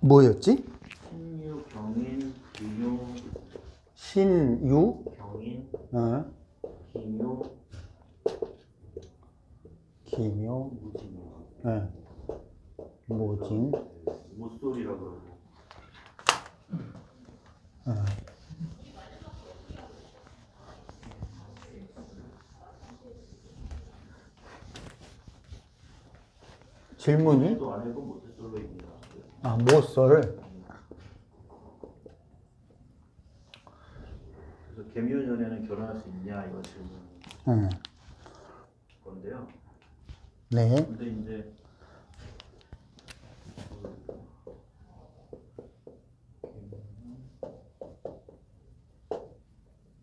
뭐였지? 신유, 경인, 기묘, 신유, 경인, 어, 기묘, 기묘, 무진. 예, 모진, 모쏠이라고 그러고. 어. 질문이 또안 읽은 모태솔로입니다. 아 모쏠 그래서 개묘년에는 결혼할 수 있냐 이거 질문 응. 건데요. 네 근데 이제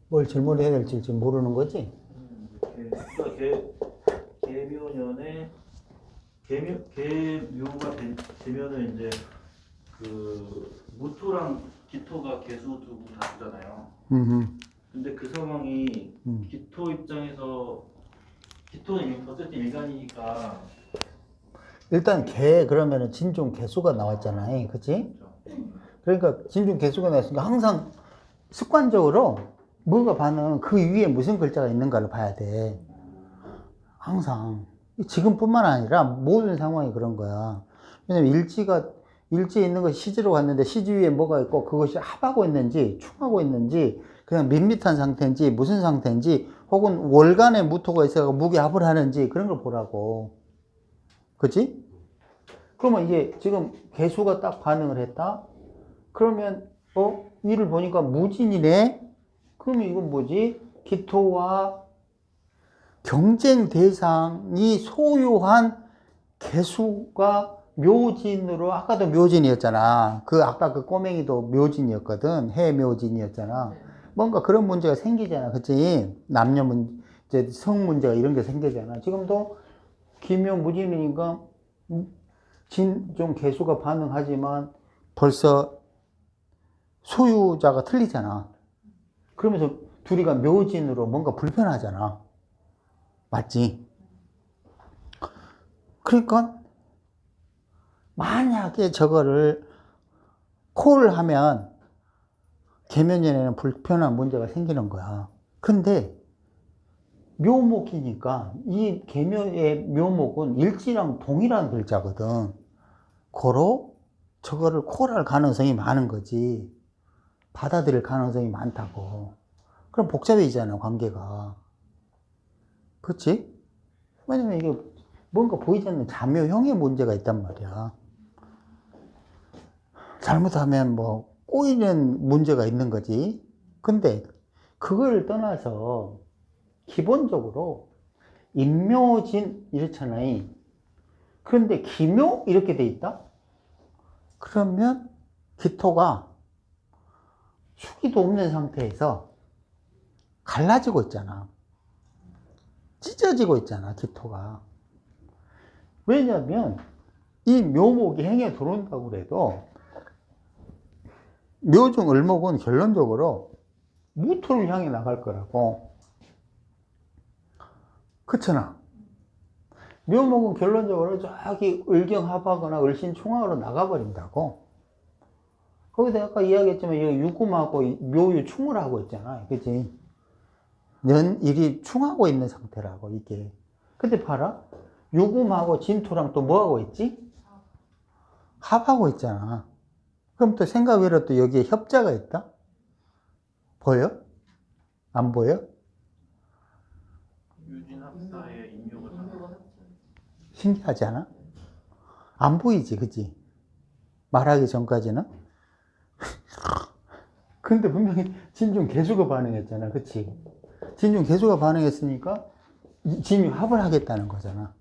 뭘 질문해야 될지 지금 모르는 거지? 개, 그러니까 개, 개묘년에 개묘 개묘가 되, 되면은 이제 그 무토랑 기토가 개수 두고 다투잖아요. 음, 근데 그 상황이 음. 기토 입장에서 기토는 일- 어쨌든 일간이니까 일단 개 그러면은 진중 개수가 나왔잖아요, 그렇지? 그렇죠. 그러니까 진중 개수가 나왔으니까 항상 습관적으로 뭐가 반응 그 위에 무슨 글자가 있는가를 봐야 돼. 항상 지금뿐만 아니라 모든 상황이 그런 거야. 왜냐면 일지가 일지에 있는 것이 시지로 갔는데 시지 위에 뭐가 있고 그것이 합하고 있는지 충하고 있는지 그냥 밋밋한 상태인지 무슨 상태인지 혹은 월간에 무토가 있어서 무게 합을 하는지 그런 걸 보라고. 그치? 그러면 이제 지금 개수가 딱 반응을 했다? 그러면 어 위를 보니까 무진이네. 그러면 이건 뭐지? 기토와 경쟁 대상이 소유한 개수가 묘진으로 아까도 묘진이었잖아. 그 아까 그 꼬맹이도 묘진이었거든. 해묘진이었잖아. 뭔가 그런 문제가 생기잖아. 그치? 남녀 문제, 성 문제가 이런 게 생기잖아. 지금도 기묘 무진이니까 진 좀 개수가 반응하지만 벌써 소유자가 틀리잖아. 그러면서 둘이가 묘진으로 뭔가 불편하잖아. 맞지? 그러니까 만약에 저거를 콜 하면 계면연에는 불편한 문제가 생기는 거야. 근데 묘목이니까 이 계면의 묘목은 일지랑 동일한 글자거든. 고로 저거를 콜할 가능성이 많은 거지. 받아들일 가능성이 많다고. 그럼 복잡해지잖아, 관계가. 그렇지? 왜냐면 이게 뭔가 보이지 않는 자묘형의 문제가 있단 말이야. 잘못하면 뭐 꼬이는 문제가 있는 거지. 근데 그걸 떠나서 기본적으로 인묘진 이렇잖아요. 그런데 기묘 이렇게 돼 있다? 그러면 기토가 수기도 없는 상태에서 갈라지고 있잖아. 찢어지고 있잖아, 기토가. 왜냐면 이 묘목이 행에 들어온다고 그래도 묘중 을목은 결론적으로 무토를 향해 나갈 거라고. 그렇잖아. 묘목은 결론적으로 저기 을경합하거나 을신충하로 나가버린다고. 거기다 아까 이야기했지만 여기 유금하고 묘유 충을 하고 있잖아. 그치? 년일이 충하고 있는 상태라고, 이게. 근데 봐라. 유금하고 진토랑 또 뭐하고 있지? 합하고 있잖아. 그럼 또 생각 외로 또 여기에 협자가 있다? 보여? 안 보여? 유진 합사에 인묘가 다 신기하지 않아? 안 보이지, 그치? 말하기 전까지는? 근데 분명히 진중 개수가 반응했잖아, 그치? 진중 개수가 반응했으니까 이- 진유 합을 하겠다는 거잖아.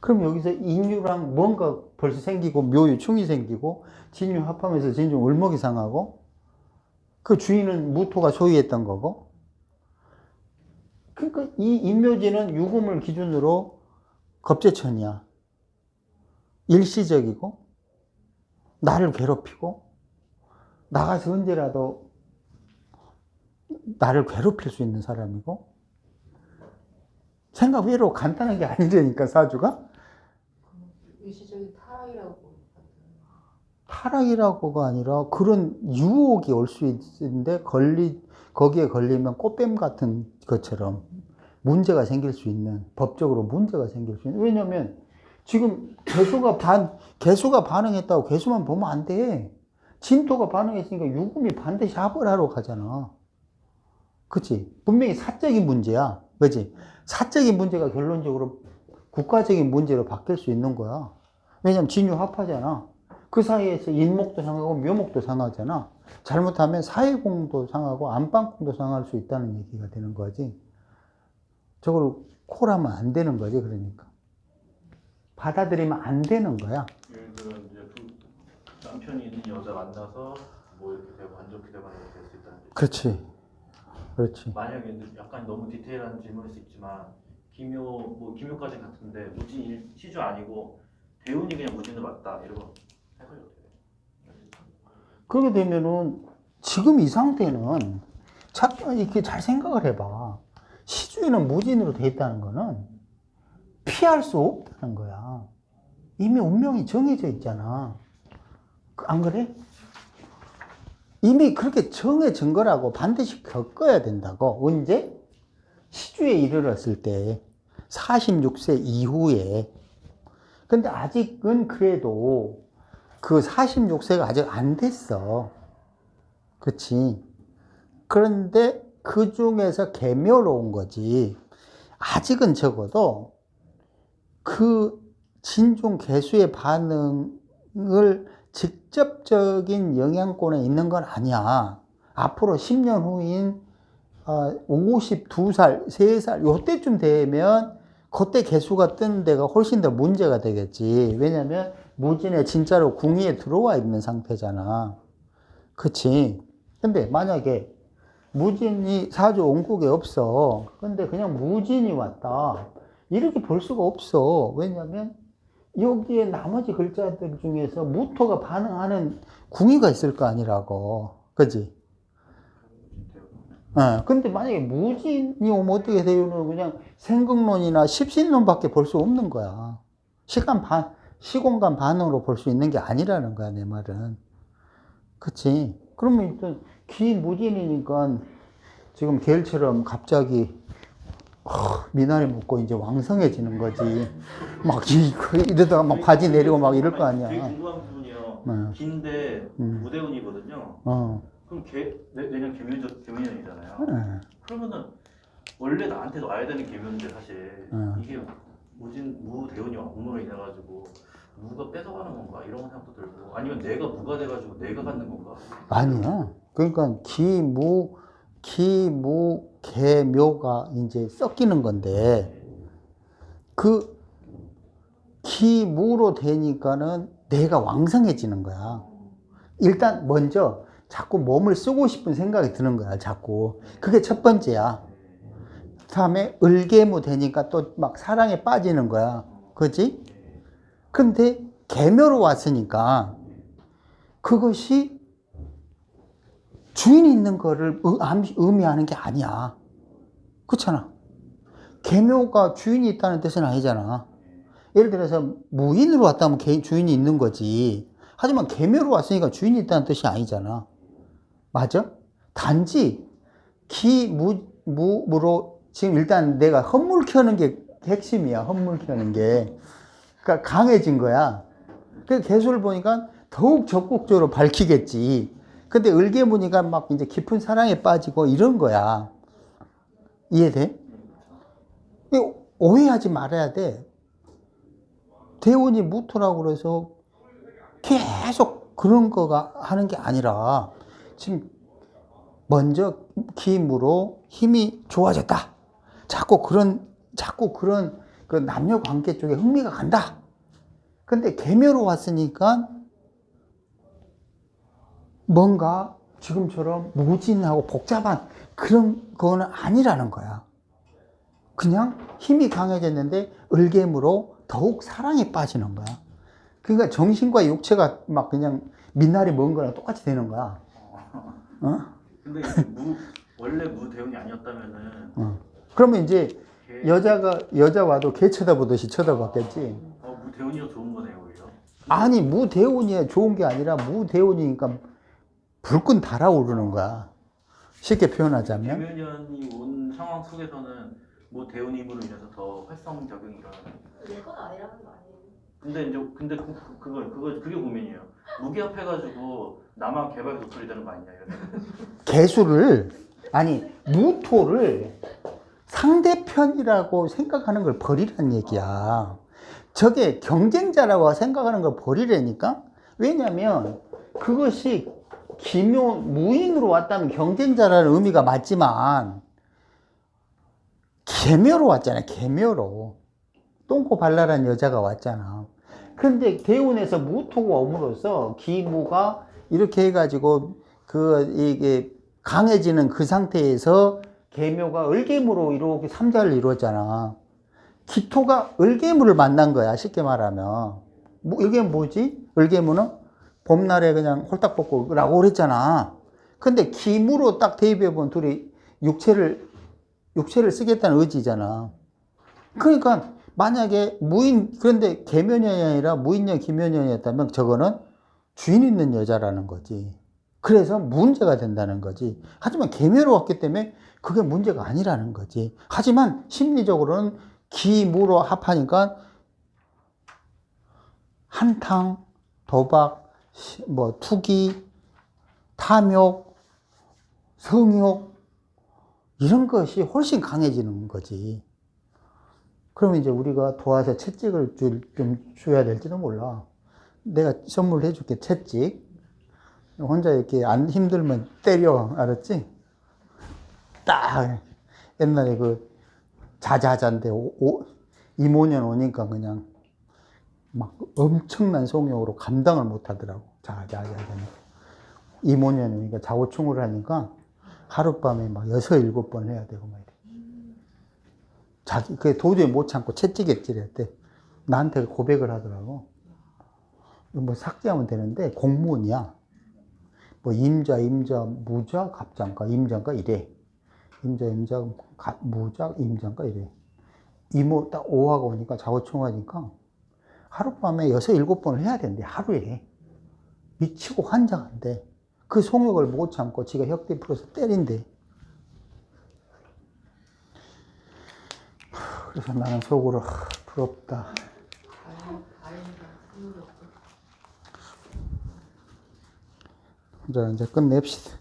그럼 여기서 인유랑 뭔가 벌써 생기고 묘유 충이 생기고 진유 합하면서 진중 을목이 상하고 그 주인은 무토가 소유했던 거고. 그러니까 이 인묘지는 유금을 기준으로 겁재천이야. 일시적이고 나를 괴롭히고 나가서 언제라도 나를 괴롭힐 수 있는 사람이고. 생각 외로 간단한 게 아니라니까 사주가 일시적인 타락이라고 타락이라고가 아니라 그런 유혹이 올 수 있는데 걸리 거기에 걸리면 꽃뱀 같은 것처럼 문제가 생길 수 있는 법적으로 문제가 생길 수 있는 왜냐면 지금 개수가 반 개수가 반응했다고 개수만 보면 안 돼. 진토가 반응했으니까 유금이 반드시 합을 하러 가잖아. 그치? 분명히 사적인 문제야. 그치? 사적인 문제가 결론적으로 국가적인 문제로 바뀔 수 있는 거야. 왜냐면 진유합하잖아. 그 사이에서 인목도 상하고 묘목도 상하잖아. 잘못하면 사회공도 상하고 안방공도 상할 수 있다는 얘기가 되는 거지. 저걸 콜하면 안 되는 거지, 그러니까. 받아들이면 안 되는 거야. 예를 들어 이제 그 남편이 있는 여자 만나서 뭐 이렇게 되고 안 좋게 되거나 이렇게 될수 있다는 거죠. 그렇지. 그렇지. 만약에 이제 약간 너무 디테일한 질문일 수 있지만 기묘 뭐 기묘까지 같은데 무진 일- 시주 아니고 대운이 그냥 이러고 해석이 어떻게 돼? 그렇게 되면은 지금 이 상태는 자, 이렇게 잘 생각을 해봐. 시주에는 무진으로 돼 있다는 거는 피할 수 없다는 거야. 이미 운명이 정해져 있잖아. 그- 안 그래? 이미 그렇게 정해진 거라고 반드시 겪어야 된다고. 언제? 시주에 이르렀을 때 46세 이후에. 근데 아직은 그래도 그 46세가 아직 안 됐어. 그치? 그런데 그 중에서 개묘로운 거지. 아직은 적어도 그 진중 개수의 반응을 직접적인 영향권에 있는 건 아니야. 앞으로 10년 후인 어, 52살, 3살, 요때쯤 되면 그때 개수가 뜨는 데가 훨씬 더 문제가 되겠지. 왜냐면 무진에 진짜로 궁위에 들어와 있는 상태잖아. 그치? 근데 만약에 무진이 사주 원국에 없어. 근데 그냥 무진이 왔다. 이렇게 볼 수가 없어. 왜냐면 여기에 나머지 글자들 중에서 무토가 반응하는 궁위가 있을 거 아니라고. 그지? 예, 근데 만약에 무진이 오면 어떻게 돼요? 그냥 생극론이나 십신론밖에 볼 수 없는 거야. 시간 반, 시공간 반응으로 볼 수 있는 게 아니라는 거야, 내 말은. 그치? 그러면 일단 기무진이니까 지금 계일처럼 갑자기 어, 미나리 먹고 이제 왕성해지는 거지. 막 이, 이러다가 막 바지 내리고 막 이럴 거 아니야. 되게 궁금한 부분이요. 네. 긴데 음. 무대운이거든요. 어, 그럼 개 내, 내년 개묘 개묘년이잖아요. 예. 그러면은 원래 나한테 와야 되는 개묘인데 사실 음. 이게 무진 무대운이 왕으로 인해 가지고 무가 뺏어가는 건가 이런 생각도 들고 아니면 내가 무가 돼가지고 내가 갖는 건가 아니야. 그러니까 기무, 기무, 개묘가 이제 섞이는 건데, 그 기무로 되니까는 내가 왕성해지는 거야. 일단 먼저 자꾸 몸을 쓰고 싶은 생각이 드는 거야, 자꾸. 그게 첫 번째야. 다음에 을개무 되니까 또 막 사랑에 빠지는 거야. 그지? 근데 개묘로 왔으니까 그것이 주인이 있는 거를 의미하는 게 아니야. 그렇잖아. 개묘가 주인이 있다는 뜻은 아니잖아. 예를 들어서 무인으로 왔다면 개- 주인이 있는 거지. 하지만 개묘로 왔으니까 주인이 있다는 뜻이 아니잖아. 맞아? 단지 기무 무로 지금 일단 내가 헛물 켜는 게 핵심이야. 헛물 켜는 게. 그러니까 강해진 거야. 그 개수를 보니까 더욱 적극적으로 밝히겠지. 근데 을개무니까 막 이제 깊은 사랑에 빠지고 이런 거야. 이해돼? 이 오해하지 말아야 돼. 대운이 무토라고 그래서 계속 그런 거가 하는 게 아니라 지금 먼저 기무로 힘이 좋아졌다. 자꾸 그런 자꾸 그런 그 남녀 관계 쪽에 흥미가 간다. 근데 개묘로 왔으니까 뭔가 지금처럼 무진하고 복잡한 그런 거는 아니라는 거야. 그냥 힘이 강해졌는데 을개무로 더욱 사랑에 빠지는 거야. 그러니까 정신과 육체가 막 그냥 민날이 먼 거랑 똑같이 되는 거야. 어? 근데 이제 무 원래 무대운이 아니었다면은 어. 그러면 이제 개, 여자가 여자 와도 개 쳐다보듯이 쳐다봤겠지. 어, 무대운이 더 좋은 거네요 오히려 아니 무대운이 좋은 게 아니라 무대운이니까 불끈 달아오르는 거야. 쉽게 표현하자면 김윤현이 온 상황 속에서는 뭐 대운임으로 인해서 더 활성작용이 일어나는. 내건 아니라는 거 아니에요? 근데 이제 근데 그, 그거 그거 그게 고민이에요. 무기합 해가지고 나만 개발 노출이 되는 거 아니냐 이런. 개수를 아니 무토를 상대편이라고 생각하는 걸 버리란 얘기야. 저게 경쟁자라고 생각하는 걸 버리라니까? 왜냐면 그것이 기묘 무인으로 왔다면 경쟁자라는 의미가 맞지만 개묘로 왔잖아. 개묘로. 똥꼬 발랄한 여자가 왔잖아. 근데 대운에서 무토가 옴으로써 기무가 이렇게 해가지고 그 이게 강해지는 그 상태에서 개묘가 을개무로 이렇게 삼자를 이루었잖아. 기토가 을개무를 만난 거야. 쉽게 말하면. 뭐, 이게 뭐지? 을개무는 봄날에 그냥 홀딱 벗고 라고 그랬잖아. 근데 기무로 딱 대입해 본 둘이 육체를, 육체를 쓰겠다는 의지잖아. 그러니까 만약에 무인, 그런데 개면연이 아니라 무인년, 기면연이었다면 저거는 주인 있는 여자라는 거지. 그래서 문제가 된다는 거지. 하지만 개묘로 왔기 때문에 그게 문제가 아니라는 거지. 하지만 심리적으로는 기무로 합하니까 한탕, 도박, 시- 뭐 투기, 탐욕, 성욕 이런 것이 훨씬 강해지는 거지. 그러면 이제 우리가 도와서 채찍을 줄, 좀 줘야 될지도 몰라. 내가 선물해 줄게, 채찍. 혼자 이렇게 안 힘들면 때려, 알았지? 딱, 옛날에 그 자자자인데, 오, 오, 이모년 오니까 그냥 막 엄청난 성욕으로 감당을 못 하더라고. 자자자자는. 이모년 오니까 자고충을 하니까 하룻밤에 막 여섯, 일곱 번 해야 되고 막 이래. 자기, 그게 도저히 못 참고 채찍액질 했대. 나한테 고백을 하더라고. 뭐 삭제하면 되는데 공무원이야. 뭐 임자, 임자, 무자, 갑장가, 임장가 이래. 임자, 임자, 가, 무자, 임장가 이래. 이모 딱 오화가 오니까 자고충하니까 하룻밤에 여섯, 일곱 번을 해야 된대. 하루에. 미치고 환장한대. 그 성욕을 못 참고 지가 혁대 풀어서 때린대. 그래서 나는 속으로 하, 부럽다. 자 이제 끝냅시다.